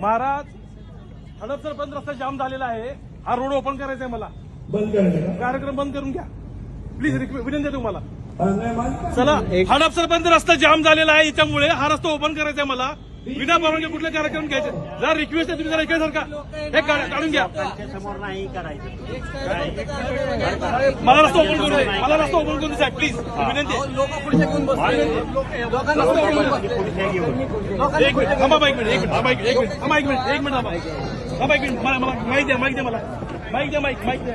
महाराज हडपसर बंद रस्ता जाम झालेला आहे. हा रोड ओपन करायचा आहे मला. बंद कार्यक्रम बंद करून घ्या. प्लीज विनंती आहे तुम्हाला. हा, चला हडपसरपर्यंत रस्ता जाम झालेला आहे याच्यामुळे हा रस्ता ओपन करायचा आहे मला. विना परवानगी कुठले कार्यक्रम घ्यायचे? जरा रिक्वेस्ट आहे तुम्ही जरा इकडे सारखा. हे काढ- काढून घ्या. समोर नाही करायचं मला रस्ता ओपन करून दे मला रस्ता ओपन करून दे साहेब प्लीज विनंती. एक मिनिट थांबा एक मिनिट एक मिनिट थांबा एक मिनिट एक मिनिट थांबा एक मिनिट एक मिनिट थांबा थांबा एक मिनिट. मला मला माहिती द्या माहिती द्या मला. माहिती द्या माहिती माहिती द्या